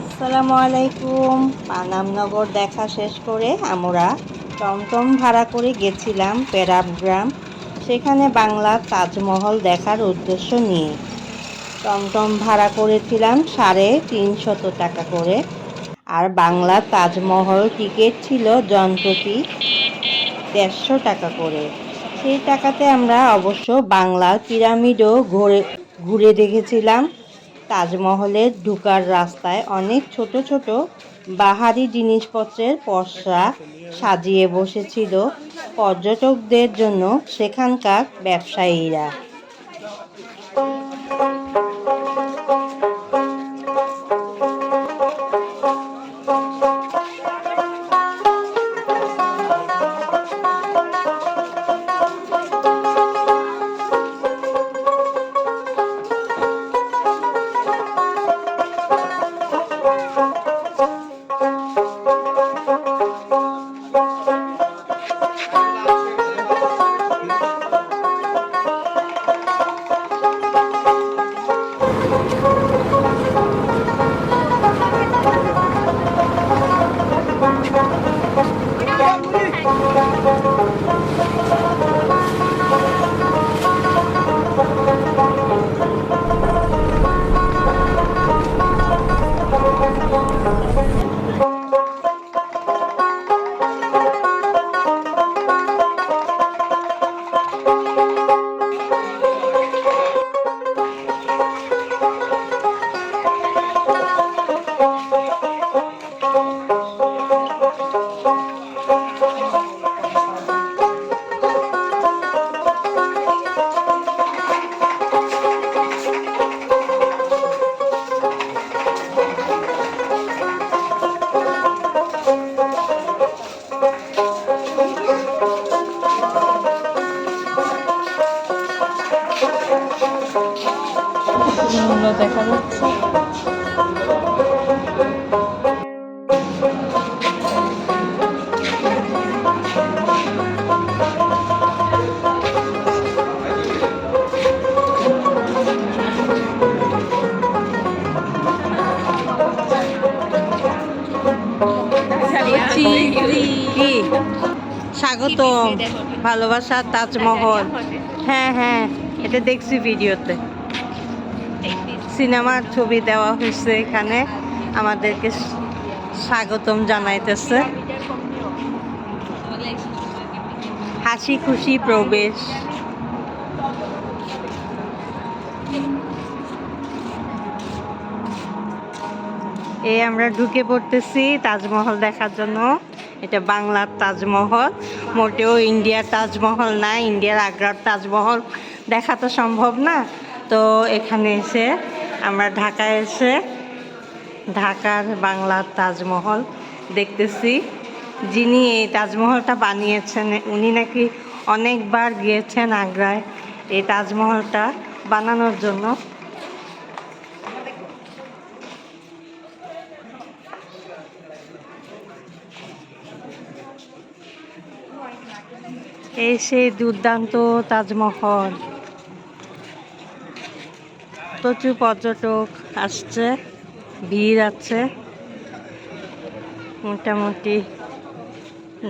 আসসালামু আলাইকুম। পানামনগর দেখা শেষ করে আমরা টমটম ভাড়া করে গেছিলাম পেরাবগ্রাম সেখানে বাংলার তাজমহল দেখার উদ্দেশ্য নিয়ে। টমটম ভাড়া করেছিলাম সাড়ে তিনশত টাকা করে। আর বাংলার তাজমহল টিকিট ছিল জনপ্রতি দেড়শো টাকা করে। সেই টাকাতে আমরা অবশ্য বাংলার পিরামিডও ঘুরে ঘুরে দেখেছিলাম। তাজমহলের ঢুকার রাস্তায় অনেক ছোট ছোট বাহারি জিনিসপত্রের পসরা সাজিয়ে বসেছিল পর্যটকদের জন্য সেখানকার ব্যবসায়ীরা। স্বাগতম ভালোবাসা তাজমহল। হ্যাঁ হ্যাঁ এটা দেখছি ভিডিওতে। সিনেমার ছবি দেওয়া হয়েছে এখানে আমাদেরকে স্বাগতম জানাইতেছে। হাসি খুশি প্রবেশ। এই আমরা ঢুকে পড়তেছি তাজমহল দেখার জন্য। এটা বাংলার তাজমহল। মোটেও ইন্ডিয়ার তাজমহল না, ইন্ডিয়ার আগ্রার তাজমহল দেখা তো সম্ভব না। তো এখানে এসে আমরা ঢাকায় এসে ঢাকার বাংলার তাজমহল দেখতেছি। যিনি এই তাজমহলটা বানিয়েছেন, উনি নাকি অনেকবার গিয়েছেন আগ্রায় এই তাজমহলটা বানানোর জন্য। এই সেই দুর্দান্ত তাজমহল। প্রচুর পর্যটক আসছে, ভিড় আছে। মোটামুটি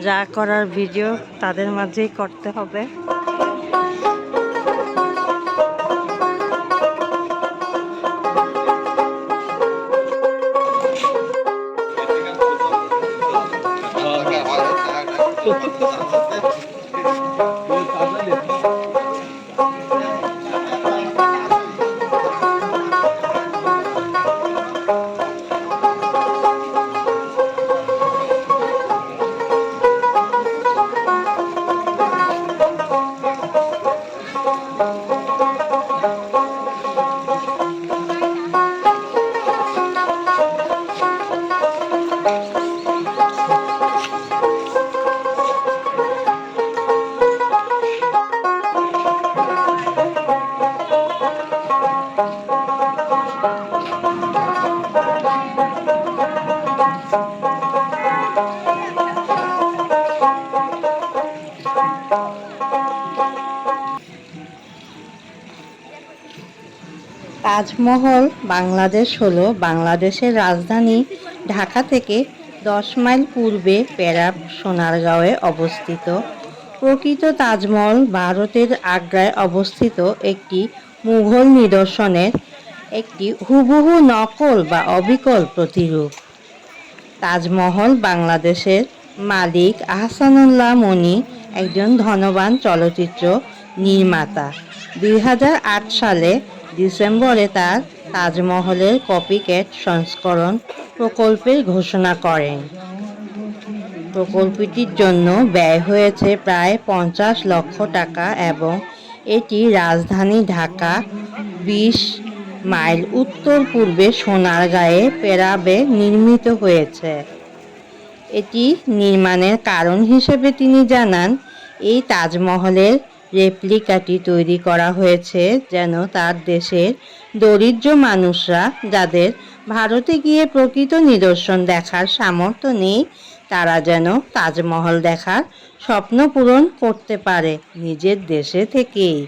যা করার ভিডিও তাদের মাঝেই করতে হবে। তাজমহল বাংলাদেশ হলো বাংলাদেশের রাজধানী ঢাকা থেকে দশ মাইল পূর্বে পেরাব সোনারগাঁওয়ে অবস্থিত। প্রকৃত তাজমহল ভারতের আগ্রায় অবস্থিত একটি মুঘল নিদর্শনের একটি হুবহু নকল বা অবিকল প্রতিরূপ। তাজমহল বাংলাদেশের মালিক আহসানুল্লাহ মনি, একজন ধনবান চলচ্চিত্র নির্মাতা। দুই হাজার আট সালে ডিসেম্বরে তার তাজমহলের কপিক্যাট সংস্করণ প্রকল্পের ঘোষণা করেন। প্রকল্পটির জন্য ব্যয় হয়েছে প্রায় পঞ্চাশ লক্ষ টাকা এবং এটি রাজধানী ঢাকা বিশ মাইল উত্তর পূর্বে সোনারগাঁয়ে পেরাবে নির্মিত হয়েছে। এটি নির্মাণের কারণ হিসেবে তিনি জানান, এই তাজমহলের রেপ্লিকাটি তৈরি করা হয়েছে যেন তার দেশের দরিদ্র মানুষরা যাদের ভারতে গিয়ে প্রকৃত নিদর্শন দেখার সামর্থ্য নেই, তারা যেন তাজমহল দেখার স্বপ্ন পূরণ করতে পারে নিজের দেশে থেকেই।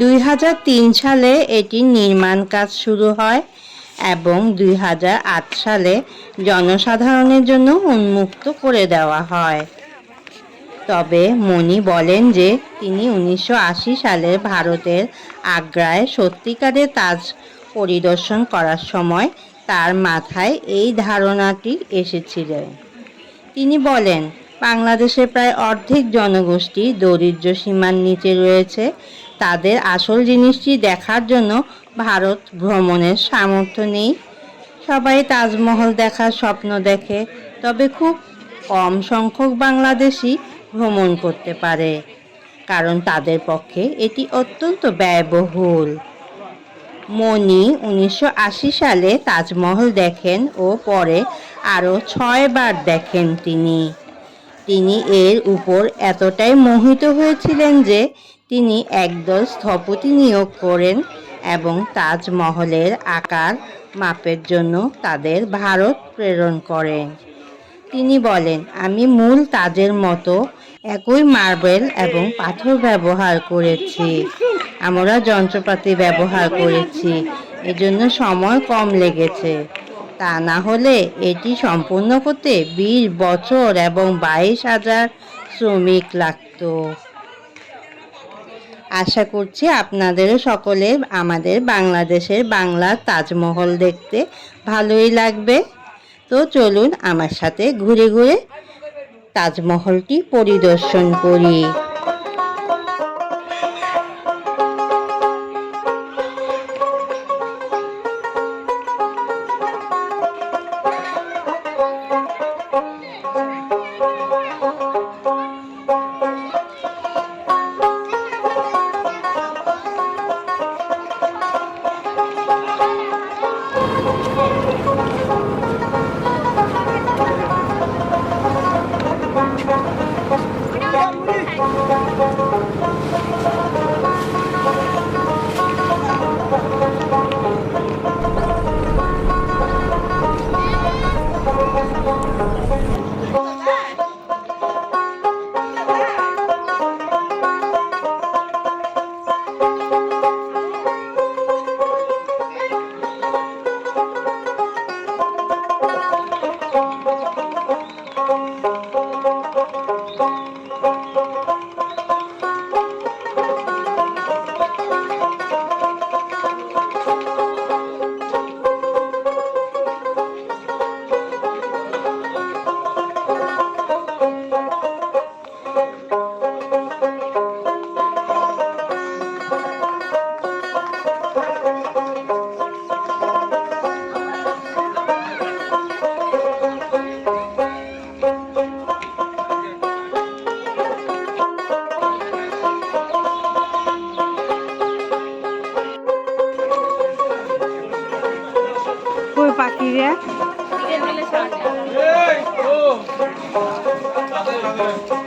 দুই হাজার তিন সালে এটির নির্মাণ কাজ শুরু হয়। এবং দুই হাজার আট সালে জনসাধারণের জন্য উন্মুক্ত করে দেওয়া হয়। তবে মনি বলেন যে তিনি উনিশশো আশি সালে ভারতের আগ্রায় সত্যিকারের তাজ পরিদর্শন করার সময় তার মাথায় এই ধারণাটি এসেছিলেন তিনি বলেন বাংলাদেশের প্রায় অর্ধেক জনগোষ্ঠী দরিদ্র সীমার নিচে রয়েছে। তাদের আসল জিনিসটি দেখার জন্য ভারত ভ্রমণের সামর্থ্য নেই। সবাই তাজমহল দেখার স্বপ্ন দেখে, তবে খুব কম সংখ্যক বাংলাদেশি ভ্রমণ করতে পারে, কারণ তাদের পক্ষে এটি অত্যন্ত ব্যয়বহুল। মনি উনিশশো আশি সালে তাজমহল দেখেন ও পরে আরও ছয়বার দেখেন তিনি। তিনি এর উপর এতটাই মোহিত হয়েছিলেন যে তিনি একদল স্থপতি নিয়োগ করেন এবং তাজমহলের আকার মাপের জন্য তাদের ভারত প্রেরণ করেন তিনি বলেন, আমি মূল তাজের মতো একই মার্বেল এবং পাথর ব্যবহার করেছি। আমরা যন্ত্রপাতি ব্যবহার করেছি। এজন্য সময় কম লেগেছে। তা না হলে এটি সম্পূর্ণ করতে বিশ বছর এবং বাইশ হাজার শ্রমিক লাগতো। আশা করছি আপনাদেরও সকলে আমাদের বাংলাদেশের বাংলার তাজমহল দেখতে ভালোই লাগবে। তো চলুন আমার সাথে ঘুরে ঘুরে তাজমহলটি পরিদর্শন করি। 감사합니다.